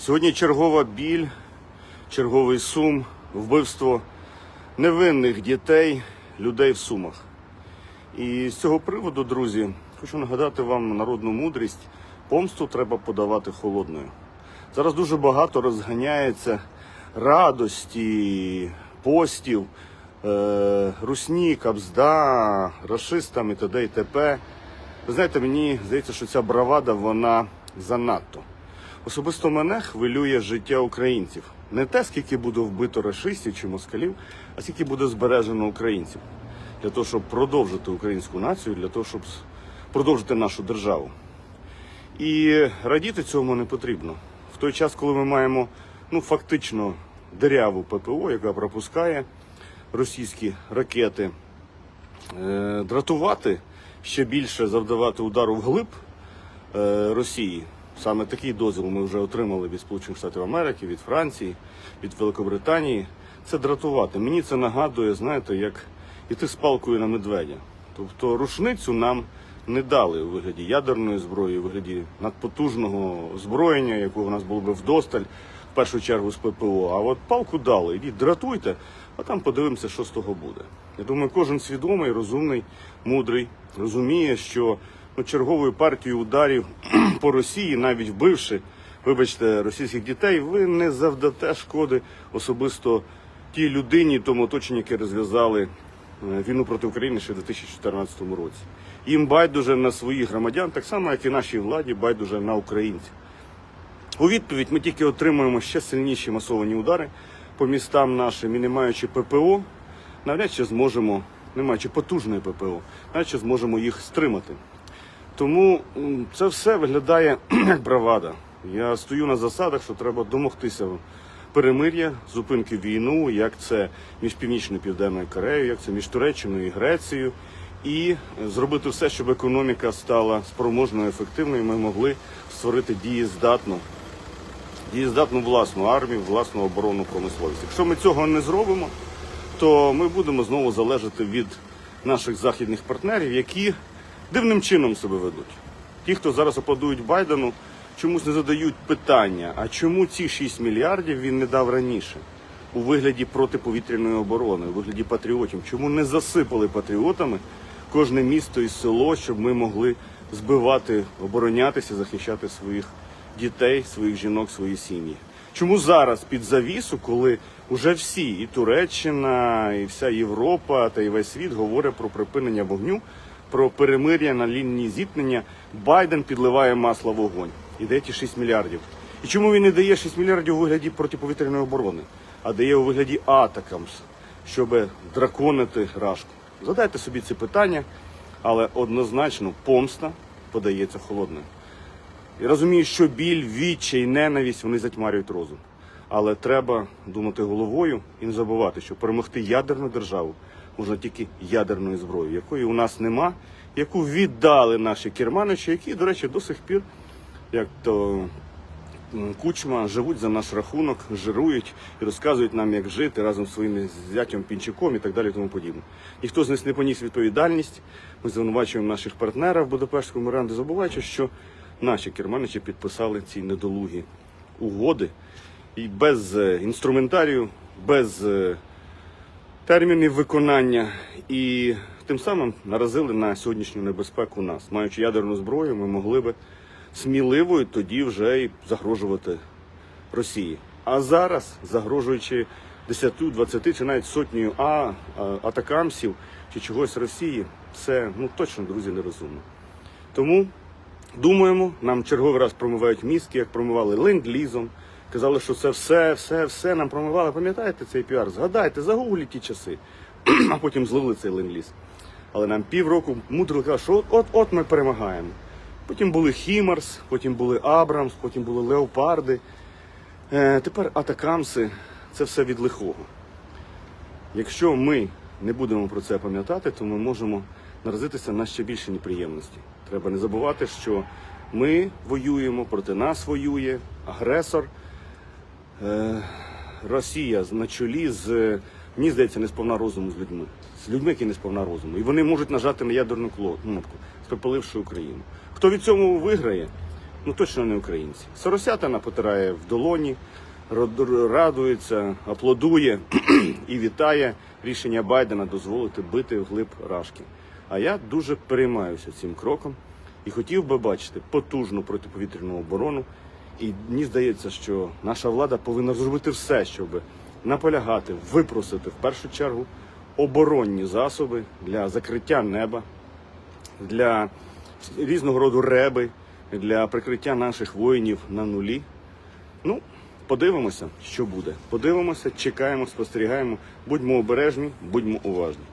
Сьогодні чергова біль, черговий сум, вбивство невинних дітей, людей в сумах. І з цього приводу, друзі, хочу нагадати вам народну мудрість: помсту треба подавати холодною. Зараз дуже багато розганяється радості, постів, е, русні, кабзда, расистам і т.д. і т.п. Ви знаєте, мені здається, що ця бравада вона занадто. Особисто мене хвилює життя українців. Не те, скільки буде вбито расистів чи москалів, а скільки буде збережено українців для того, щоб продовжити українську націю, для того, щоб продовжити нашу державу. І радіти цьому не потрібно. В той час, коли ми маємо ну, фактично диряву ППО, яка пропускає російські ракети, е, дратувати ще більше завдавати удару вглиб е, Росії. Саме такий дозвіл ми вже отримали від Сполучених Штатів Америки, від Франції, від Великобританії. Це дратувати. Мені це нагадує, знаєте, як іти з палкою на медведя. Тобто рушницю нам не дали у вигляді ядерної зброї, у вигляді надпотужного озброєння, якого у нас було би вдосталь, в першу чергу з ППО. А от палку дали, ідіть, дратуйте, а там подивимося, що з того буде. Я думаю, кожен свідомий, розумний, мудрий розуміє, що черговою партією ударів по Росії, навіть вбивши, вибачте, російських дітей, ви не завдате шкоди особисто тій людині, тому оточенню, яке розв'язали е, війну проти України ще в 2014 році. Їм байдуже на своїх громадян, так само, як і нашій владі, байдуже на українців. У відповідь ми тільки отримуємо ще сильніші масовані удари по містам нашим і не маючи ППО, навряд чи зможемо, не маючи потужної ППО, навряд чи зможемо їх стримати. Тому це все виглядає як бравада. Я стою на засадах, що треба домогтися перемир'я, зупинки війну, як це між Північною і Південною Кореєю, як це між Туреччиною і Грецією, і зробити все, щоб економіка стала спроможною, ефективною. Ми могли створити дієздатну, дієздатну власну армію, власну оборонну промисловість. Якщо ми цього не зробимо, то ми будемо знову залежати від наших західних партнерів, які дивним чином себе ведуть. Ті, хто зараз аплодують Байдену, чомусь не задають питання, а чому ці 6 мільярдів він не дав раніше у вигляді протиповітряної оборони, у вигляді патріотів? Чому не засипали патріотами кожне місто і село, щоб ми могли збивати, оборонятися, захищати своїх дітей, своїх жінок, свої сім'ї? Чому зараз під завісу, коли вже всі, і Туреччина, і вся Європа та й весь світ говорять про припинення вогню, про перемир'я на лінії зіткнення, Байден підливає масло в вогонь. І дає ті 6 мільярдів. І чому він не дає 6 мільярдів у вигляді протиповітряної оборони, а дає у вигляді атакамс, щоб драконити рашку? Задайте собі ці питання, але однозначно помста подається холодною. І розумію, що біль, відчай, ненависть вони затьмарюють розум. Але треба думати головою і не забувати, що перемогти ядерну державу можна тільки ядерною зброєю, якої у нас нема, яку віддали наші керманичі, які, до речі, до сих пір, як то кучма, живуть за наш рахунок, жирують і розказують нам, як жити разом з своїм зятям Пінчуком і так далі. і Тому подібне. Ніхто з них не поніс відповідальність. Ми звинувачуємо наших партнерів в Будапештському меморандумі, забуваючи, що наші керманичі підписали ці недолугі угоди і без е, інструментарію, без е, термінів виконання і тим самим наразили на сьогоднішню небезпеку нас. Маючи ядерну зброю, ми могли би сміливо і тоді вже і загрожувати Росії. А зараз, загрожуючи 10, 20 чи навіть сотнею а, атакамсів чи чогось Росії, це ну точно, друзі, нерозумно. Тому думаємо, нам черговий раз промивають мізки, як промивали ленд-лізом. Казали, що це все, все, все нам промивали. Пам'ятаєте цей піар? Згадайте, загугліть ті часи, а потім злили цей ленд-ліз. Але нам півроку мудро казали, що от, от, от ми перемагаємо. Потім були Хімарс, потім були Абрамс, потім були Леопарди. Е, тепер Атакамси. Це все від лихого. Якщо ми не будемо про це пам'ятати, то ми можемо наразитися на ще більші неприємності. Треба не забувати, що ми воюємо, проти нас воює агресор. Е, Росія на чолі з, мені здається, не розуму з людьми. З людьми, які не сповна розуму. І вони можуть нажати на ядерну кнопку, спопаливши Україну. Хто від цього виграє? Ну точно не українці. Соросятина потирає в долоні, радується, аплодує і вітає рішення Байдена дозволити бити вглиб Рашки. А я дуже переймаюся цим кроком і хотів би бачити потужну протиповітряну оборону. І мені здається, що наша влада повинна зробити все, щоб наполягати, випросити в першу чергу оборонні засоби для закриття неба, для різного роду реби, для прикриття наших воїнів на нулі. Ну, подивимося, що буде. Подивимося, чекаємо, спостерігаємо. Будьмо обережні, будьмо уважні.